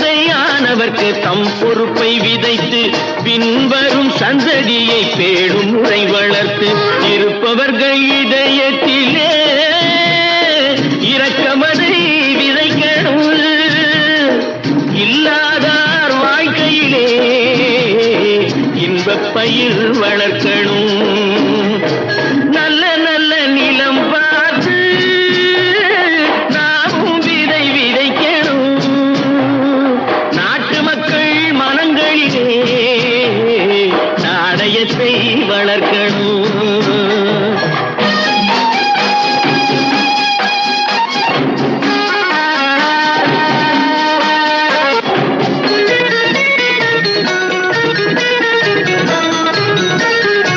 தந்தையானவர்க்கு தம் பொறுப்பை விதைத்து பின்வரும் சந்ததியை பேடும் முறை வளர்த்து இருப்பவர்கள் இதயத்திலே இரக்கமதை விதைக்கணும் இல்லாதார் வாழ்க்கையிலே இன்பப் பயிர் வளர்க்கணும். நாணயத்தை வளர்க்கணும்.